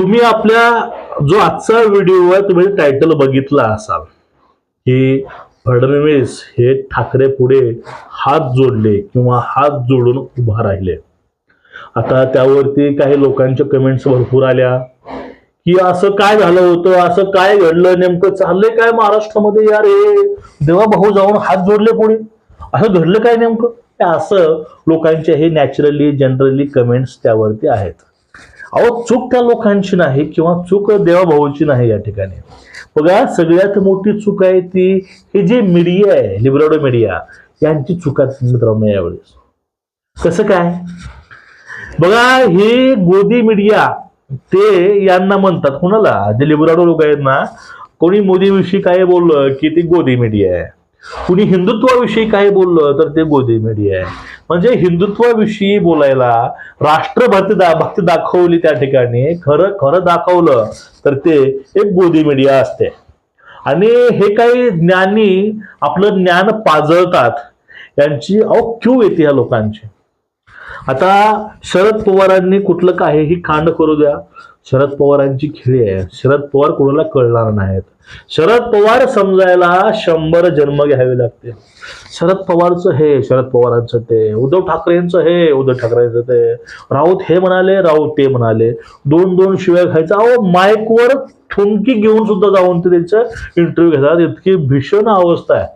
तुम्ही आपल्या जो आजचा व्हिडिओ आहे तुम्ही टायटल बघितला असाल की फडणवीस हे ठाकरे पुढे हात जोडले किंवा हात जोडून उभा राहिले. आता त्यावरती काही लोकांच्या कमेंट्स भरपूर आल्या की असं काय झालं होतं असं काय घडलं नेमकं चाललंय काय महाराष्ट्रामध्ये? यार हे देवा भाऊ जाऊन हात जोडले पुढे. असं घडलं काय नेमकं? असं लोकांचे हे नॅचरली जनरली कमेंट्स त्यावरती आहेत. अहो चूक त्या लोकांची नाही किंवा चूक देवाभाऊंची नाही या ठिकाणी. बघा सगळ्यात मोठी चूक आहे ती हे जे मीडिया आहे लिबराडो मीडिया यांची चुका मित्रांनो यावेळेस. कसं काय? बघा हे गोदी मीडिया ते यांना म्हणतात कुणाला? जे लिबराडो लोक आहेत ना कोणी मोदीविषयी काय बोललं की ती गोदी मीडिया आहे. कुणी हिंदुत्वाविषयी काय बोललं तर ते गोदी मीडिया आहे. म्हणजे हिंदुत्वाविषयी बोलायला राष्ट्रभक्ती दा भक्ती दाखवली त्या ठिकाणी खरं खरं दाखवलं तर ते एक गोदी मीडिया असते. आणि हे काही ज्ञानी आपलं ज्ञान पाजळतात यांची अहो क्यू येते या लोकांची. आता शरद पवारांनी कुठलं काहीही खांड करू द्या शरद पवारांची खेळी आहे. शरद पवार कोणाला कळणार नाहीत. शरद पवार समजायला शंभर जन्म घ्यावे लागते शरद पवारचं हे शरद पवारांचं ते उद्धव ठाकरेंचं हे उद्धव ठाकरेंचं ते. राऊत हे म्हणाले राऊत ते म्हणाले. दोन दोन शिव्या खायचं. अहो माईकवर थुंकी घेऊन सुद्धा जाऊन ते त्यांचं इंटरव्ह्यू घेतात. इतकी भीषण अवस्था आहे.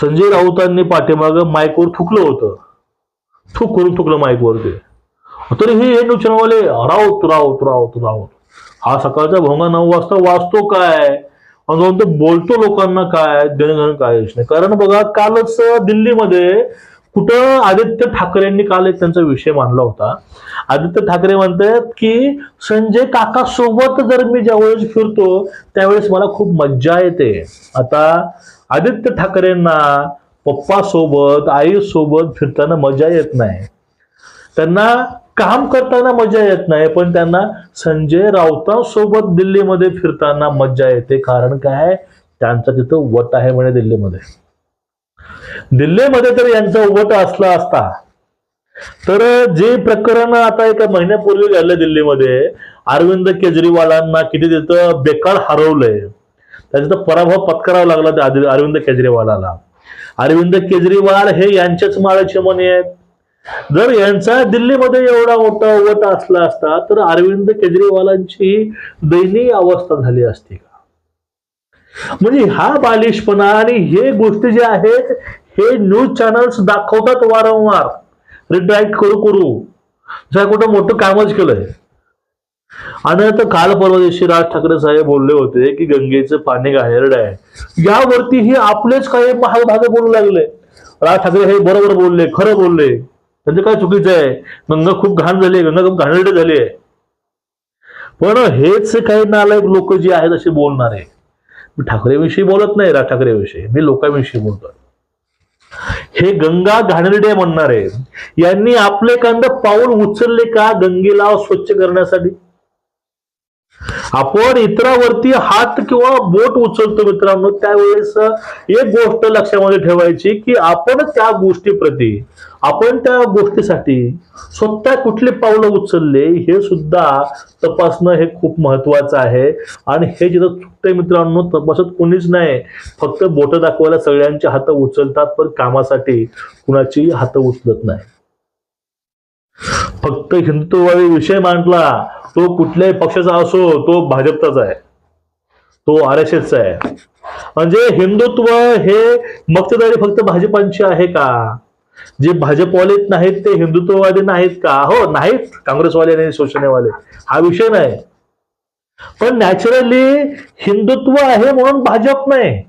संजय राऊतांनी पाठीमागं माईकवर थुकलं होतं. थुक करून थुकलं माईकवर ते तरीही हे न्यूचनवाले राऊत राऊत राऊत राऊत हा सकाळचा भोंगा नऊ वाजता वाचतो काय? आणि जाऊन बोलतो लोकांना काय? देणं काहीच नाही. कारण बघा कालच दिल्लीमध्ये कुठं आदित्य ठाकरेंनी काल एक त्यांचा विषय मांडला होता. आदित्य ठाकरे म्हणतात की संजय काका सोबत जर मी ज्यावेळेस फिरतो त्यावेळेस मला खूप मज्जा येते. आता आदित्य ठाकरेंना पप्पा सोबत आई सोबत फिरताना मजा येत नाही. त्यांना काम करताना मजा येत नाही पण त्यांना संजय राऊतांसोबत दिल्लीमध्ये फिरताना मज्जा येते. कारण काय? त्यांचा तिथं वट आहे म्हणे दिल्लीमध्ये. दिल्लीमध्ये तर यांचा वट असला असता. तर जे प्रकरण आता एका महिन्यापूर्वी घडलं दिल्लीमध्ये अरविंद केजरीवालांना किती तिथं बेकार हरवलंय. त्याचा पराभव पत्करावा लागला त्या अरविंद केजरीवालाला. अरविंद केजरीवाल हे यांच्याच माळाचे म्हणे आहेत. जर यांचा दिल्लीमध्ये एवढा मोठा वट असला असता तर अरविंद केजरीवालांची दयनीय अवस्था झाली असती का? म्हणजे हा बालिशपणा आणि हे गोष्टी जे आहेत हे न्यूज चॅनल्स दाखवतात वारंवार. रिट्रॅक्ट करू करू. जर कुठं मोठं कामच केलंय. आणि आता काल परवा दिवशी राज ठाकरे साहेब बोलले होते की गंगेचं पाणी घाणेरड आहे. यावरती हे आपलेच काही महाभागे बोलू लागले. राज ठाकरे हे बरोबर बोलले खरं बोलले. त्यांचं काय चुकीचं आहे? गंगा खूप घाण झाली आहे गंगा खूप घाणेरडे झाली आहे. पण हेच काही नालायक लोक जे आहेत असे बोलणार आहे. मी ठाकरेविषयी बोलत नाही राज ठाकरेविषयी. मी लोकांविषयी बोलतोय. हे गंगा घाणेरडे म्हणणारे. यांनी आपले कांद पाऊल उचलले का गंगेला स्वच्छ करण्यासाठी? आपण इतरावरती हात किंवा बोट उचलतो मित्रांनो त्यावेळेस एक गोष्ट लक्षामध्ये ठेवायची की आपण त्या गोष्टीप्रती आपण त्या गोष्टीसाठी स्वतः कुठले पावलं उचलले हे सुद्धा तपासणं हे खूप महत्वाचं आहे. आणि हे जिथं चुकतंय मित्रांनो तपासत कोणीच नाही. फक्त बोट दाखवायला सगळ्यांचे हात उचलतात पण कामासाठी कुणाची हात उचलत नाही. फक्त हिंदुत्ववादी विषय मांडला तो कुठल्याही पक्षाचा असो तो भाजपचाच आहे. तो आर एस एसचा आहे. म्हणजे हिंदुत्व हे मक्तेदारी फक्त भाजपांची आहे का? जे भाजपवाले नाहीत ते हिंदुत्ववादी नाहीत का? हो नाहीत काँग्रेसवाले नाही शोषणेवाले हा विषय नाही. पण नॅचरली हिंदुत्व आहे म्हणून भाजप नाही.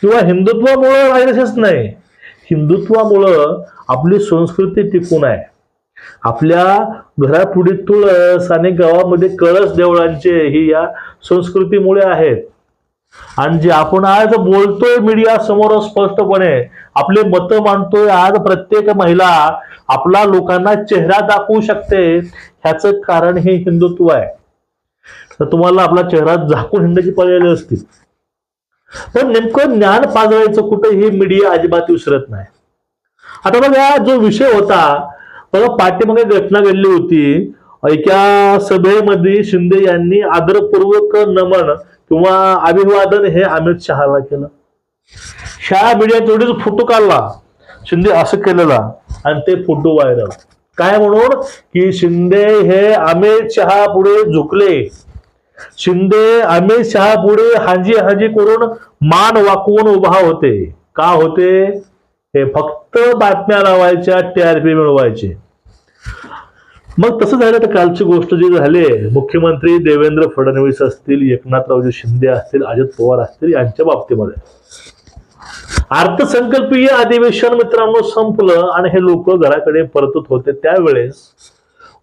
किंवा हिंदुत्वामुळं आर एस एस नाही. हिंदुत्वामुळं आपली संस्कृती टिकून आहे. आपल्या घरापुढे तुळस आणि गावामध्ये कळस देवळांचे ही या संस्कृतीमुळे आहेत. आणि जे आपण आज बोलतोय मीडिया समोर स्पष्टपणे आपले मत मांडतोय आज प्रत्येक महिला आपला लोकांना चेहरा दाखवू शकते ह्याचं कारण हे हिंदुत्व आहे. तर तुम्हाला आपला चेहरा झाकून हिंडाची पळलेली असतील. पण नेमकं ज्ञान पाजळायचं कुठं ही मीडिया अजिबात विसरत नाही. आता बघा जो विषय होता बघा पाठीमागे घटना घडली होती. एका सभेमध्ये शिंदे यांनी आदरपूर्वक नमन किंवा अभिवादन हे अमित शहाला केलं. शहा मीडिया तेवढीच फोटो काढला. शिंदे असं केलेला आणि ते फोटो व्हायरल. काय म्हणून? की शिंदे हे अमित शहा पुढे झुकले. शिंदे अमित शहा पुढे हाजी हाजी करून मान वाकवून उभा होते. का होते? हे फक्त बातम्या लावायच्या टीआरपी मिळवायचे. मग तसं झालं तर कालची गोष्ट जी झाली मुख्यमंत्री देवेंद्र फडणवीस असतील एकनाथरावजी शिंदे असतील अजित पवार असतील यांच्या बाबतीमध्ये. अर्थसंकल्पीय अधिवेशन मित्रांनो संपलं आणि हे लोक घराकडे परतत होते. त्यावेळेस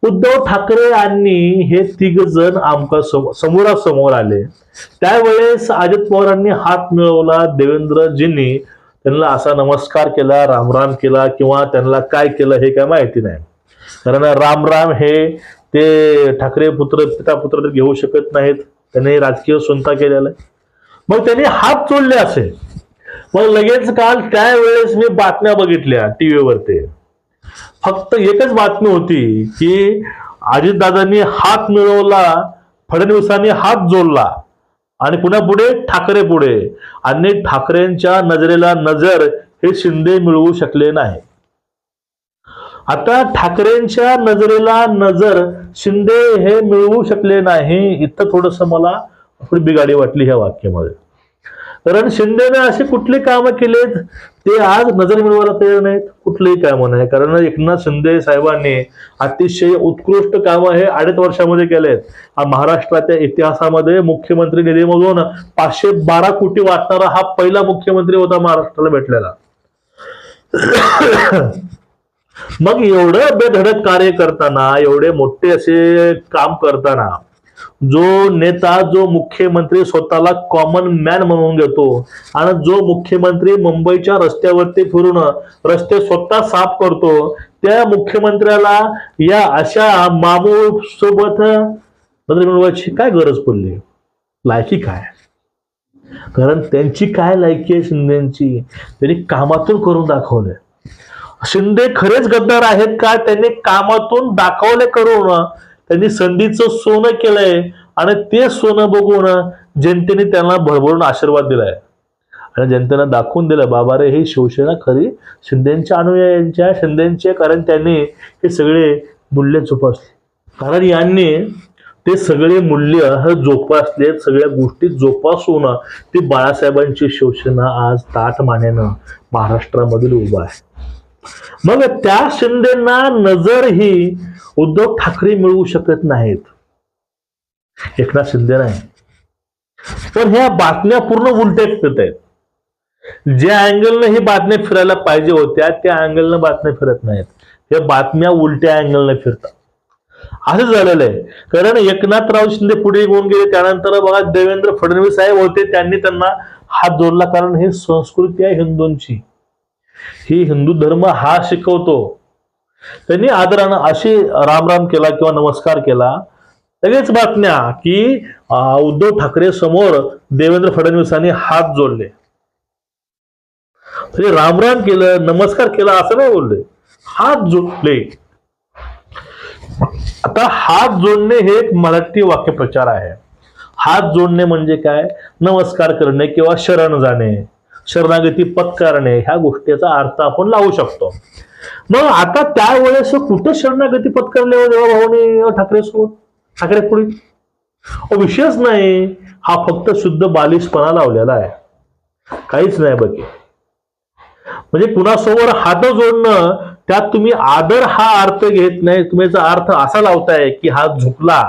उद्धव ठाकरे यांनी हे तिघ जण आमका समोरासमोर आले. त्यावेळेस अजित पवारांनी हात मिळवला देवेंद्रजींनी त्यांना असा नमस्कार केला रामराम केला किंवा त्यांना काय केलं हे काय माहिती नाही. कारण राम राम हे ते ठाकरे पुत्र पिता पुत्र तर घेऊ शकत नाहीत. त्यांनी राजकीय सुनता केलेला आहे. मग त्यांनी हात जोडले असे. मग लगेच काल त्यावेळेस मी बातम्या बघितल्या टीव्हीवरती. फक्त एकच बातमी होती की अजितदादांनी हात मिळवला फडणवीसांनी हात जोडला. आणि पुन्हा पुढे ठाकरे पुढे. आणि ठाकरेंच्या नजरेला नजर हे शिंदे मिळवू शकले नाही. आता ठाकरेंच्या नजरेला नजर शिंदे हे मिळवू शकले नाही इथं थोडस मला थोडी बिघाडी वाटली ह्या वाक्यामध्ये. कारण शिंदेने असे कुठले कामं केलेत ते आज नजर मिळवायला तयार नाहीत. कुठलेही कामं नाही. कारण एकनाथ शिंदे साहेबांनी अतिशय उत्कृष्ट कामं हे अडीच वर्षामध्ये केलेत. आहेत महाराष्ट्राच्या इतिहासामध्ये मुख्यमंत्री निधीमधून पाचशे बारा कोटी वाटणारा हा पहिला मुख्यमंत्री होता महाराष्ट्राला भेटलेला. मग एवढं बेधडक कार्य करताना एवढे मोठे असे काम करताना जो नेता जो मुख्यमंत्री स्वतःला कॉमन मॅन म्हणून घेतो आणि जो मुख्यमंत्री मुंबईच्या रस्त्यावरती फिरून रस्ते स्वतः साफ करतो त्या मुख्यमंत्र्याला या अशा मामू सोबत बदल मिळवायची काय गरज पडली? लायकी काय? कारण त्यांची काय लायकी आहे शिंदेची? त्यांनी कामातून करून दाखवलंय. शिंदे खरेच गद्दार आहेत का? त्यांनी कामातून दाखवले करून त्यांनी संधीचं सोनं केलंय आणि ते सोनं बघून जनतेने त्यांना भरभरून आशीर्वाद दिलाय. आणि जनतेनं दाखवून दिलं बाबा रे ही शिवसेना खरी शिंदेच्या अनुयायांच्या शिंदेचे कारण त्यांनी हे सगळे मूल्य जोपासले. कारण यांनी ते सगळे मूल्य हे जोपासले सगळ्या गोष्टी जोपासून ती बाळासाहेबांची शिवसेना आज ताट मानेनं महाराष्ट्रामधील उभा आहे. मग त्या शिंदेना नजर ही उद्धव ठाकरे मिळवू शकत नाहीत. एकनाथ शिंदे नाही. पण ह्या बातम्या पूर्ण उलट्या फिरत आहेत ज्या अँगलनं ही बातम्या फिरायला पाहिजे होत्या त्या अँगलनं बातम्या फिरत नाहीत. या बातम्या उलट्या अँगलनं फिरतात. असं झालेलं आहे. कारण एकनाथराव शिंदे पुढे होऊन गेले त्यानंतर बघा देवेंद्र फडणवीस साहेब होते त्यांनी त्यांना हात जोडला. कारण हे संस्कृती आहे हिंदूंची. ही हिंदू धर्म हा शिकवतो. त्यांनी आदरानं अशी रामराम केला किंवा नमस्कार केला. लगेच बातम्या की उद्धव ठाकरे समोर देवेंद्र फडणवीसांनी हात जोडले. म्हणजे रामराम केलं नमस्कार केला असं नाही बोलले. हात जोडले. आता हात जोडणे हे एक मराठी वाक्यप्रचार आहे. हात जोडणे म्हणजे काय? नमस्कार करणे किंवा शरण जाणे. शरणागती पत्कारणे ह्या गोष्टीचा अर्थ आपण लावू शकतो. मग आता त्यावेळेस कुठं शरणागती पत्करले हो देवा भाऊने? ठाकरे सोबत? ठाकरे पुढे? अहो, विषयच नाही. हा फक्त शुद्ध बालिशपणा लावलेला आहे. काहीच नाही बघे म्हणजे कुणासमोर हात जोडणं त्यात तुम्ही आदर हा अर्थ घेत नाही. तुम्ही याचा अर्थ असा लावताय की हात झुकला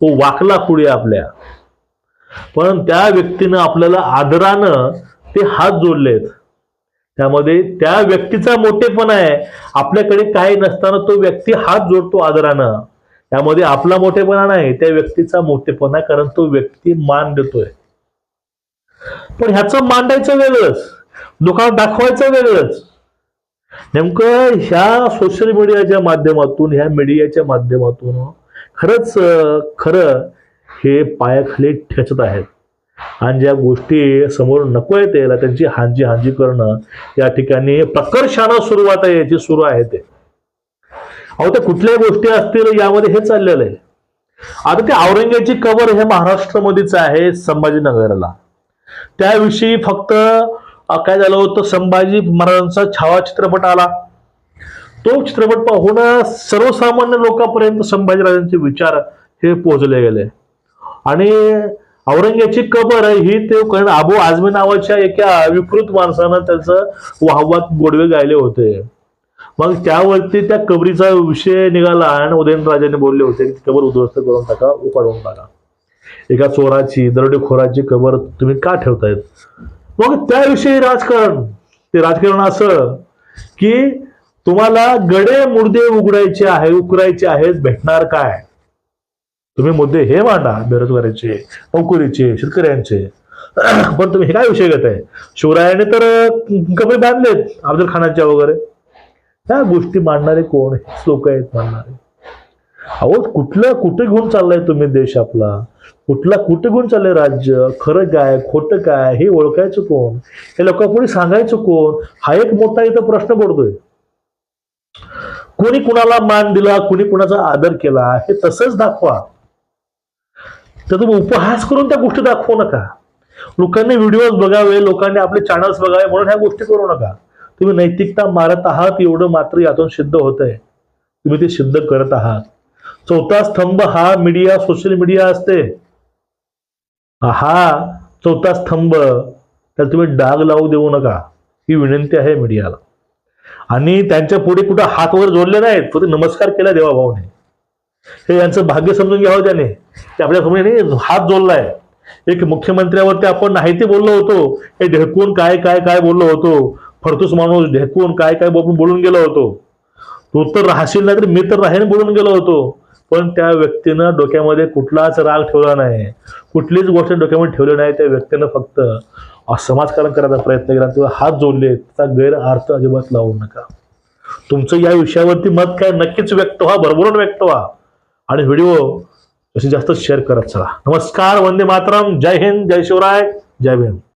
तो वाकला पुढे आपल्या? पण त्या व्यक्तीनं आपल्याला आदरानं ते हात जोडलेत त्यामध्ये त्या व्यक्तीचा मोठेपणा आहे. आपल्याकडे काही नसताना तो व्यक्ती हात जोडतो आदरानं. त्यामध्ये आपला मोठेपणा नाही त्या व्यक्तीचा मोठेपणा कारण तो व्यक्ती मान देतोय. पण ह्याचं मांडायचं वेगळंच. लोकांना दाखवायचं वेगळंच. नेमकं ह्या सोशल मीडियाच्या माध्यमातून ह्या मीडियाच्या माध्यमातून खरंच खरं हे पायाखाली ठेचत आहेत. आणि ज्या गोष्टी समोर नको आहेत यायला त्यांची हांजी हांजी करणं या ठिकाणी प्रकर्षानं सुरुवात आहे याची सुरू आहे ते. अहो त्या कुठल्याही गोष्टी असतील यामध्ये हे चाललेलं आहे. आता ते औरंगेची कबर हे महाराष्ट्रामध्येच आहे संभाजीनगरला. त्याविषयी फक्त काय झालं होतं संभाजी महाराजांचा छावा चित्रपट आला. तो चित्रपट पाहून सर्वसामान्य लोकांपर्यंत संभाजीराजांचे विचार हे पोहोचले गेले. आणि औरंग्याची कबर ही ते कारण आबू आझमी नावाच्या एका विकृत माणसानं त्याचं वाहवात गोडवे गायले होते. मग त्यावरती त्या कबरीचा विषय निघाला आणि उदयनराजांनी बोलले होते की कबर उद्ध्वस्त करून टाका उपाडून टाका. एका चोराची दरोडेखोराची कबर तुम्ही का ठेवतायत? मग त्याविषयी राजकारण ते राजकारण असं की तुम्हाला गडे मुर्दे उघडायचे आहे उकरायचे आहेत भेटणार काय? तुम्ही मुद्दे हे मांडा बेरोजगारीचे नोकरीचे शेतकऱ्यांचे. पण तुम्ही हे काय विषय घेताय? शिवरायाने तर कपडे बांधलेत अफजल खानाच्या वगैरे. त्या गोष्टी मांडणारे कोण? लोक आहेत मांडणारे. अहो कुठलं कुठे घेऊन चाललाय तुम्ही देश आपला? कुठला कुठे घेऊन चाललंय राज्य? खरं काय खोटं काय? हे ओळखायचं कोण? हे लोकांपुढे सांगायचं कोण? हा एक मोठा इथं प्रश्न पडतोय. कोणी कुणाला मान दिला कोणी कुणाचा आदर केला हे तसंच दाखवा. तर तुम्ही उपहास करून त्या गोष्टी दाखवू नका. लोकांनी व्हिडिओज बघावे लोकांनी आपले चॅनल्स बघावे म्हणून ह्या गोष्टी करू नका. तुम्ही नैतिकता मारत आहात एवढं मात्र यातून सिद्ध होत आहे तुम्ही ते सिद्ध करत आहात. चौथा स्तंभ हा मीडिया सोशल मीडिया असते. हा चौथा स्तंभ. त्याला तुम्ही डाग लावू देऊ नका. ही विनंती आहे मीडियाला आणि त्यांच्या पुढे कुठं हात वर जोडले नाहीत फक्त नमस्कार केला देवाभाऊने हे यांचं भाग्य समजून घ्यावं त्याने. ते आपल्यासमोर हात जोडलाय. एक मुख्यमंत्र्यावरती आपण नाही ते बोललो होतो. हे ढेकून काय काय काय बोललो होतो. फडतूस माणूस ढेकून काय काय बोलून बोलून गेलो होतो. तू तर राहशील नाही तर मी तर राहीन बोलून गेलो होतो. पण त्या व्यक्तीनं डोक्यामध्ये कुठलाच राग ठेवला नाही. कुठलीच गोष्ट डोक्यामध्ये ठेवली नाही. त्या व्यक्तीनं फक्त समाजकारण करायचा प्रयत्न केला. किंवा हात जोडले. त्याचा गैरअर्थ अजिबात लावू नका. तुमचं या विषयावरती मत काय? नक्कीच व्यक्त व्हा. भरभरून व्यक्त व्हा. आणि व्हिडिओ जास्तीत जास्त शेअर करत चला. नमस्कार वंदे मातरम. जय हिंद जय शिवराय. जय भीम.